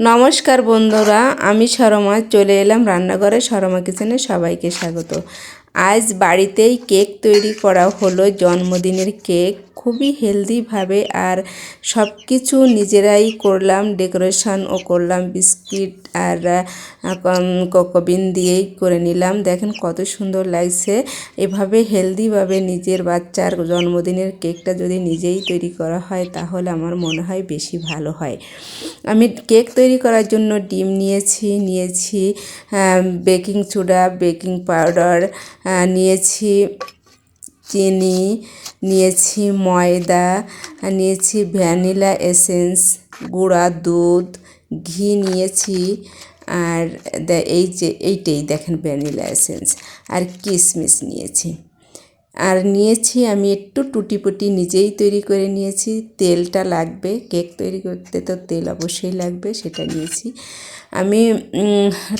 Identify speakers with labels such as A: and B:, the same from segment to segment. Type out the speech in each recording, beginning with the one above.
A: নমস্কার বন্ধুরা, আমি সরমা চলে এলাম রান্নাঘরে সরমা কিচেনে সবাইকে স্বাগত। আজ বাড়িতেই কেক তৈরি করা হলো, জন্মদিনের কেক। খুবই হেলদিভাবে আর সব কিছু নিজেরাই করলাম ডেকোরেশনও করলাম, বিস্কিট আর কোকোবিন দিয়েই করে নিলাম। দেখেন কত সুন্দর লাগছে। এভাবে হেলদিভাবে নিজের বাচ্চার জন্মদিনের কেকটা যদি নিজেই তৈরি করা হয়, তাহলে আমার মনে হয় বেশি ভালো হয়। আমি কেক তৈরি করার জন্য ডিম নিয়েছি নিয়েছি বেকিং সোডা, বেকিং পাউডার নিয়েছি। চিনি, নিয়েছি ময়দা, নিয়েছি ভ্যানিলা এসেন্স, গুঁড়া দুধ, ঘি নিয়েছি, আর এই যে এইটাই দেখেন ভ্যানিলা এসেন্স, আর কিশমিশ নিয়েছি। আর নিয়েছি আমি একটু টুটিপুটি নিজেই তৈরি করে নিয়েছি। তেলটা লাগবে, কেক তৈরি করতে তো তেল অবশ্যই লাগবে, সেটা নিয়েছি। আমি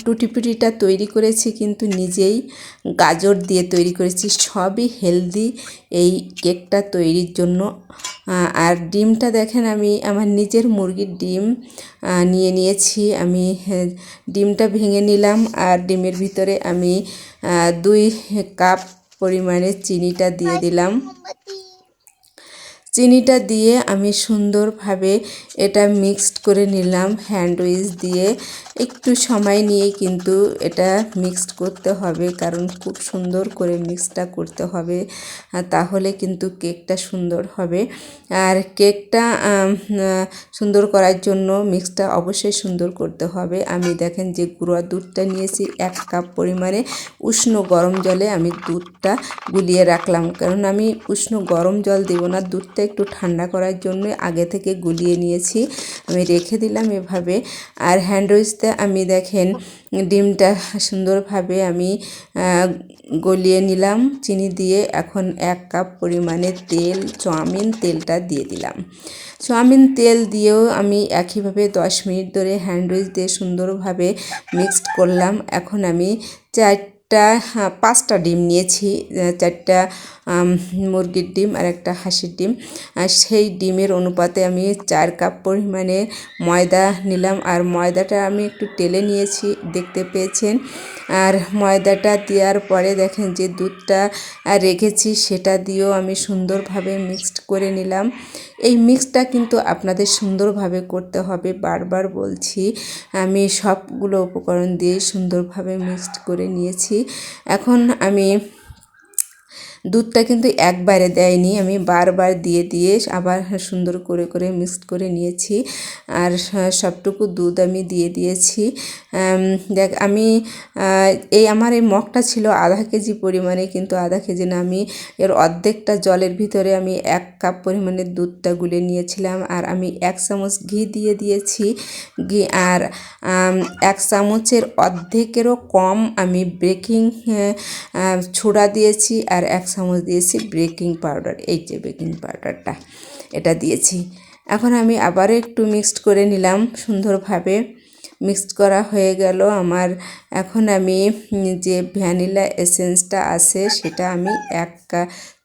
A: টুটিপুটিটা তৈরি করেছি কিন্তু নিজেই গাজর দিয়ে তৈরি করেছি। সবই হেলদি এই কেকটা তৈরির জন্য। আর ডিমটা দেখেন আমি আমার নিজের মুরগির ডিম নিয়ে নিয়েছি। আমি ডিমটা ভেঙে নিলাম আর ডিমের ভিতরে আমি দুই কাপ পরিমাণে চিনিটা দিয়ে দিলাম। চিনিটা দিয়ে আমি সুন্দরভাবে এটা মিক্সড করে নিলাম হ্যান্ড উইচ দিয়ে। একটু সময় নিয়ে কিন্তু এটা মিক্সড করতে হবে, কারণ খুব সুন্দর করে মিক্সটা করতে হবে তাহলে কিন্তু কেকটা সুন্দর হবে। আর কেকটা সুন্দর করার জন্য মিক্সটা অবশ্যই সুন্দর করতে হবে। আমি দেখেন যে গুঁড়া দুধটা নিয়েছি এক কাপ পরিমাণে, উষ্ণ গরম জলে আমি দুধটা গুলিয়ে রাখলাম। কারণ আমি উষ্ণ গরম জল দেবো না, দুধটা একটু ঠান্ডা করার জন্য আগে থেকে গুলিয়ে নিয়েছি। আমি রেখে দিলাম এভাবে। আর হ্যান্ডউইচতে আমি দেখেন, ডিমটা সুন্দরভাবে আমি গলিয়ে নিলাম, চিনি দিয়ে এখন এক কাপ পরিমাণে তেল, চাউমিন তেলটা দিয়ে দিলাম। চাউমিন তেল দিয়েও আমি একইভাবে দশ মিনিট ধরে হ্যান্ডউইচ দিয়ে সুন্দরভাবে মিক্সড করলাম। এখন আমি চার চারটা হ্যাঁ, পাঁচটা ডিম নিয়েছি চারটা মুরগির ডিম আর একটা হাঁসের ডিম। সেই ডিমের অনুপাতে আমি চার কাপ পরিমাণে ময়দা নিলাম। আর ময়দাটা আমি একটু টেলে নিয়েছি দেখতে পেয়েছেন। আর ময়দাটা দেওয়ার পরে দেখেন যে দুধটা রেখেছি সেটা দিয়েও আমি সুন্দরভাবে মিক্সড করে নিলাম। এই মিক্সটা কিন্তু আপনাদের সুন্দরভাবে করতে হবে। বারবার বলছি আমি সবগুলো উপকরণ দিয়ে সুন্দরভাবে মিক্সড করে নিয়েছি। এখন আমি দুধটা কিন্তু একবারে দেয়নি, আমি বারবার দিয়ে দিয়ে আবার সুন্দর করে করে মিক্সড করে নিয়েছি। আর সবটুকু দুধ আমি দিয়ে দিয়েছি। দেখ, আমি এই আমার এই মগটা ছিল আধা কেজি পরিমাণে, কিন্তু আধা কেজি না, আমি এর অর্ধেকটা জলের ভিতরে আমি এক কাপ পরিমাণে দুধটা গুলে নিয়েছিলাম। আর আমি এক চামচ ঘি দিয়ে দিয়েছি। ঘি আর এক চামচের অর্ধেকেরও কম আমি বেকিং ছোড়া দিয়েছি। আর এক চামচ দিয়েছি বেকিং পাউডার, এই যে বেকিং পাউডারটা, এটা দিয়েছি। এখন আমি আবারও একটু মিক্সড করে নিলাম, সুন্দরভাবে মিক্সড করা হয়ে গেল আমার। এখন আমি যে ভ্যানিলা এসেন্সটা আছে সেটা আমি এক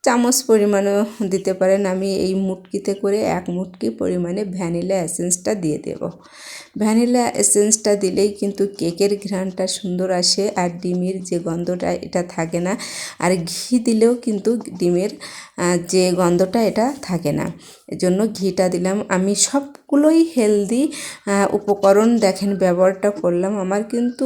A: চামচ পরিমাণও দিতে পারেন। আমি এই মুটকিতে করে এক মুটকি পরিমাণে ভ্যানিলা এসেন্সটা দিয়ে দেব। ভ্যানিলা এসেন্সটা দিলেই কিন্তু কেকের ঘ্রাণটা সুন্দর আসে আর ডিমের যে গন্ধটা এটা থাকে না। আর ঘি দিলেও কিন্তু ডিমের যে গন্ধটা এটা থাকে না। এজন্য ঘিটা দিলাম। আমি সবগুলোই হেলদি উপকরণ দেখেন ব্যবহারটা করলাম। আমার কিন্তু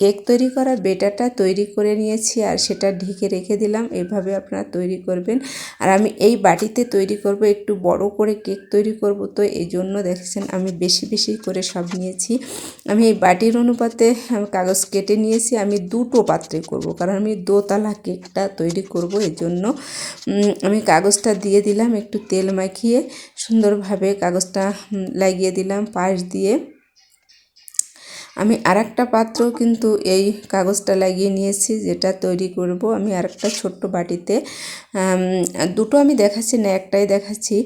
A: কেক তৈরি করা বেটারটা তৈরি করে নিয়েছি আর সেটা ঢেকে রেখে দিলাম। এভাবে আপনারা তৈরি করবেন। আর আমি এই বাটিতে তৈরি করব, একটু বড় করে কেক তৈরি করব। তো এই জন্য দেখেছেন আমি বেশি বেশি করে সব নিয়েছি। আমি এই বাটির অনুপাতে কাগজ কেটে নিয়েছি। আমি দুটো পাত্রে করব, কারণ আমি দোতলা কেকটা তৈরি করব। এই জন্য আমি কাগজটা দিয়ে দিলাম, একটু তেল মাখিয়ে সুন্দরভাবে কাগজটা লাগিয়ে দিলাম পাশ দিয়ে। আমি আর একটা পাত্র কিন্তু এই কাগজটা লাগিয়ে নিয়েছি, যেটা তৈরি করব। আমি আর একটা ছোট্ট বাটিতে দুটো আমি দেখাচ্ছি না, একটাই দেখাচ্ছি।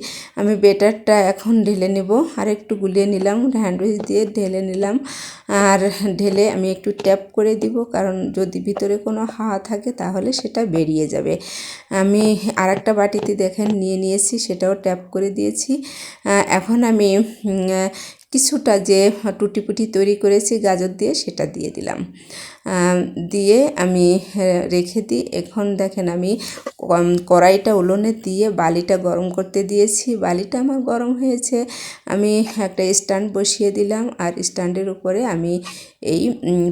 A: আমি বেটারটা এখন ঢেলে নেব, আর একটু গুলিয়ে নিলাম হ্যান্ডউইচ দিয়ে ঢেলে নিলাম। আর ঢেলে আমি একটু ট্যাপ করে দিব, কারণ যদি ভিতরে কোনো হাওয়া থাকে তাহলে সেটা বেরিয়ে যাবে। আমি আর একটা বাটিতে দেখেন, নিয়ে নিয়েছি, সেটাও ট্যাপ করে দিয়েছি। এখন আমি কিছুটা যে টুটিপুটি তৈরি করেছি গাজর দিয়ে সেটা দিয়ে দিলাম। দিয়ে আমি রেখে দিই। এখন দেখেন আমি কড়াইটা উলোনে দিয়ে বালিটা গরম করতে দিয়েছি। বালিটা আমার গরম হয়েছে। আমি একটা স্ট্যান্ড বসিয়ে দিলাম আর স্ট্যান্ডের উপরে আমি এই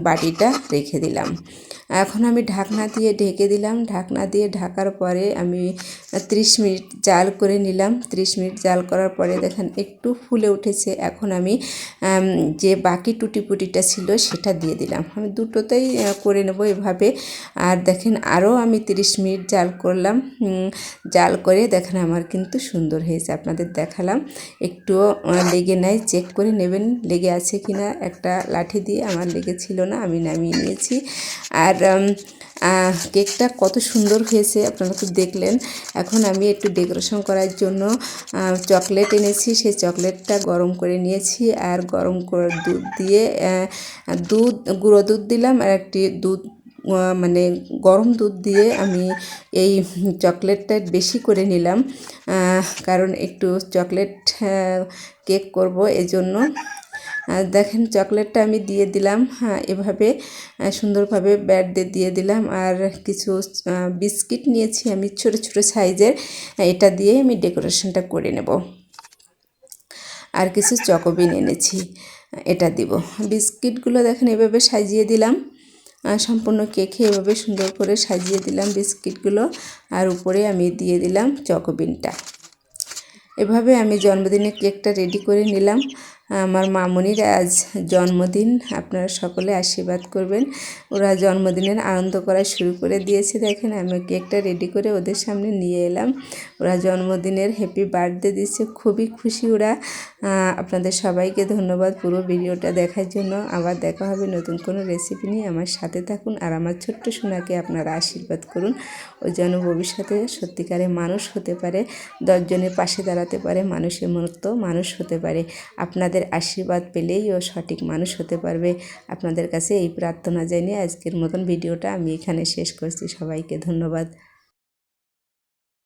A: বাটিটা রেখে দিলাম। এখন আমি ঢাকনা দিয়ে ঢেকে দিলাম। ঢাকনা দিয়ে ঢাকার পরে আমি ত্রিশ মিনিট জাল করে নিলাম। ত্রিশ মিনিট জাল করার পরে দেখেন একটু ফুলে উঠেছে। এখন আমি, যে বাকি টুটিপুটিটা ছিল সেটা দিয়ে দিলাম। আমি দুটোতেই করে নেব এভাবে। আর দেখেন আরও আমি তিরিশ মিনিট জাল করলাম। জাল করে দেখেন আমার কিন্তু সুন্দর হয়েছে, আপনাদের দেখালাম। একটুও লেগে নাই, চেক করে নেবেন লেগে আছে কি না একটা লাঠি দিয়ে আমার লেগেছিল না, আমি নামিয়ে নিয়েছি। আর কেকটা কত সুন্দর হয়েছে, আপনারা তো দেখলেন। এখন আমি একটু ডেকোরেশন করার জন্য চকলেট এনেছি, সেই চকলেটটা গরম করে নিয়েছি। আর গরম করে, দুধ দিয়ে দুধ, গুঁড়ো দুধ দিলাম। আর একটি দুধ মানে গরম দুধ দিয়ে আমি এই চকলেটটা বেশি করে নিলাম কারণ একটু চকলেট কেক করব এজন্য। আর দেখেন চকলেটটা আমি দিয়ে দিলাম হ্যাঁ এভাবে সুন্দরভাবে ব্যাট দিয়ে দিয়ে দিলাম। আর কিছু বিস্কিট নিয়েছি আমি ছোট ছোট সাইজের, এটা দিয়ে আমি ডেকোরেশনটা করে নেব। আর কিছু চকোবিন এনেছি, এটা দিব। বিস্কিটগুলো দেখেন এভাবে সাজিয়ে দিলাম। সম্পূর্ণ কেকে এভাবে সুন্দর করে সাজিয়ে দিলাম বিস্কিটগুলো। আর উপরে আমি দিয়ে দিলাম চকোবিনটা। এভাবে আমি জন্মদিনের কেকটা রেডি করে নিলাম। আমার মামনির আজ জন্মদিন, আপনারা সকলে আশীর্বাদ করবেন। ওরা জন্মদিনের আনন্দ করা শুরু করে দিয়েছে। দেখেন, আমি কেকটা রেডি করে ওদের সামনে নিয়ে এলাম। ওরা জন্মদিনের হ্যাপি বার্থডে দিচ্ছে। খুবই খুশি ওরা। আপনাদের সবাইকে ধন্যবাদ পুরো ভিডিওটা দেখার জন্য। আবার দেখা হবে নতুন কোনো রেসিপি নিয়ে। আমার সাথে থাকুন আর আমার ছোট্ট সোনাকে আপনারা আশীর্বাদ করুন। ও যেন ভবিষ্যতে সত্যিকারে মানুষ হতে পারে, দশজনের পাশে দাঁড়াতে পারে, মানুষের মতো মানুষ হতে পারে। আপনাদের আশীর্বাদ পেলেই ও সঠিক মানুষ হতে পারবে। আপনাদের কাছে এই প্রার্থনা জানিয়ে আজকের মতন ভিডিওটা আমি এখানে শেষ করছি। সবাইকে ধন্যবাদ।